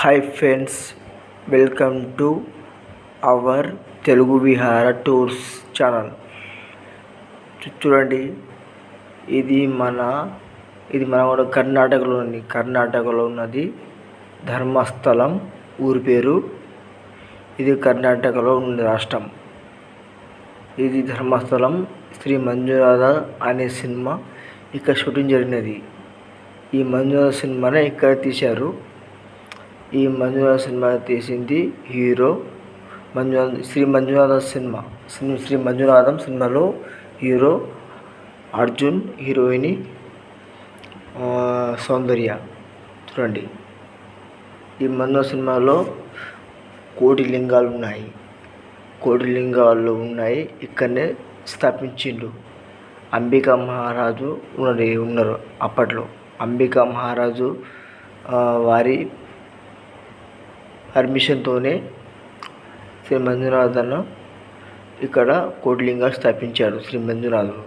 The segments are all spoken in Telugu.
Hi friends welcome to our Telugu Vihara tours channel చూడండి ఇది మన ఇది మన కూడా కర్ణాటకలో ఉంది కర్ణాటకలో ఉన్నది ధర్మస్థలం ఊరి పేరు. ఇది కర్ణాటకలో ఉన్న రాష్ట్రం. ఇది ధర్మస్థలం శ్రీ మంజునాథ అనే సినిమా. ఇక్కడ షూటింగ్ జరిగినది. ఈ మంజునాథ సినిమానే ఇక్కడ తీశారు. ఈ మంజునాథ సినిమా తీసింది హీరో మంజునాథ్ శ్రీ మంజునాథ సినిమా. శ్రీ మంజునాథం సినిమాలో హీరో అర్జున్ హీరోయిన్ సౌందర్య. చూడండి. ఈ మంజునాథ సినిమాలో కోటి లింగాలు ఉన్నాయి. కోటి లింగాలు ఉన్నాయి. ఇక్కడనే స్థాపించిండు. అంబికా మహారాజు ఉన్నది ఉన్నారు అప్పట్లో. అంబికా మహారాజు వారి పర్మిషన్తోనే శ్రీ మంజునాథన్ ఇక్కడ కోటిలింగా స్థాపించాడు శ్రీ మంజునాథుడు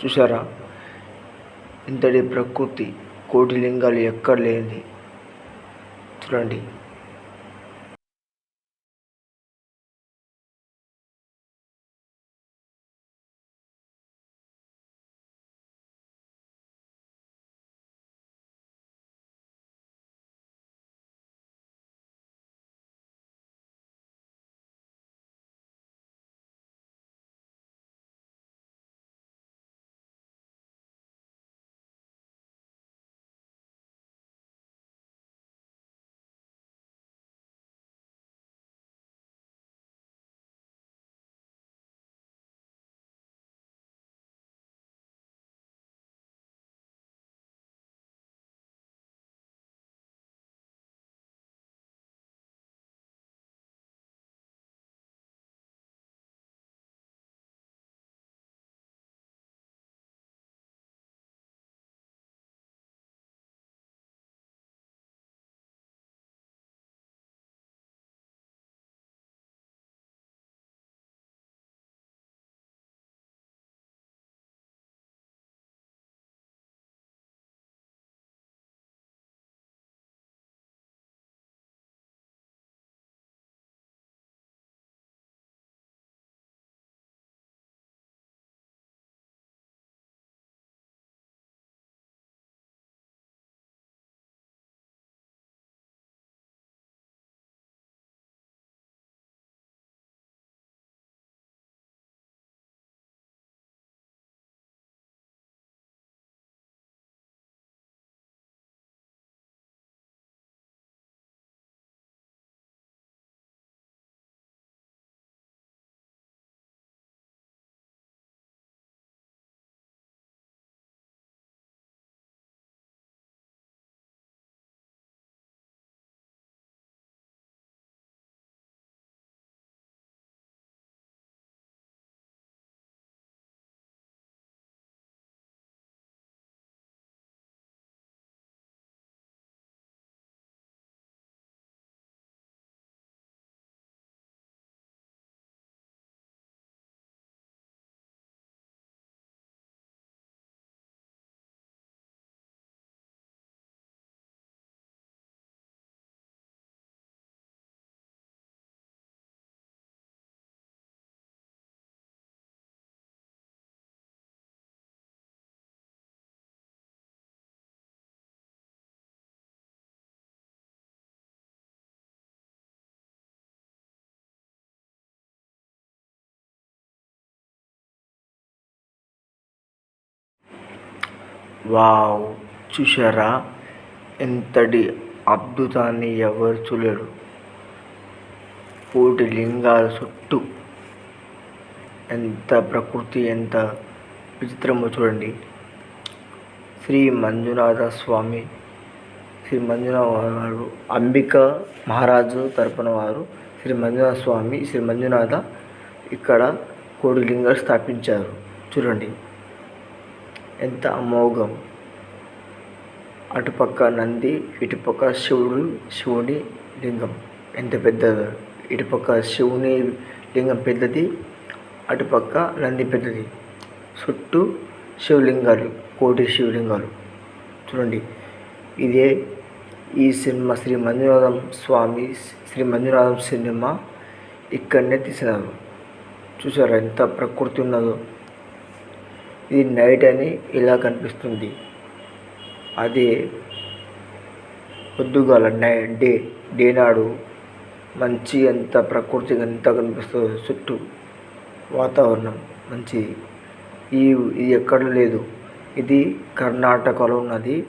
చూసారా ఇంతటి ప్రకృతి కోటిలింగాలు ఎక్కడ లేనిది. చూడండి. వావ్ చూసారా ఎంతటి అద్భుతాన్ని ఎవరు చూడలేరు. కోటి లింగాల చుట్టూ. ఎంత ప్రకృతి ఎంత విచిత్రమో చూడండి. శ్రీ మంజునాథ స్వామి శ్రీ మంజునాథ వారు అంబిక మహారాజు తరపున వారు శ్రీ మంజునాథ స్వామి శ్రీ మంజునాథ ఇక్కడ కోడి లింగాలు స్థాపించారు. చూడండి. ఎంత అమోఘం. అటుపక్క నంది ఇటుపక్క శివుడు శివుడి లింగం. ఎంత పెద్దదో? ఇటుపక్క శివుని లింగం పెద్దది అటుపక్క నంది పెద్దది. చుట్టూ శివలింగాలు కోటి శివలింగాలు. చూడండి ఇదే ఈ సినిమా శ్రీ మంజునాథం స్వామి శ్రీ మంజునాథం సినిమా ఇక్కడనే తీసినారు. చూసారా ఎంత ప్రకృతి ఉన్నదో. ఇది నైట్ అని ఇలా కనిపిస్తుంది. అది పొద్దుగాల నై డే డే నాడు మంచి ఎంత ప్రకృతి ఎంత కనిపిస్తుంది చుట్టూ వాతావరణం మంచి. ఈ ఇది ఎక్కడ లేదు. ఇది కర్ణాటకలో ఉన్నది.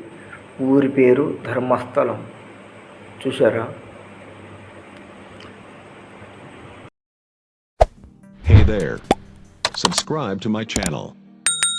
ఊరి పేరు ధర్మస్థలం. చూసారా Hey there. Subscribe to my channel.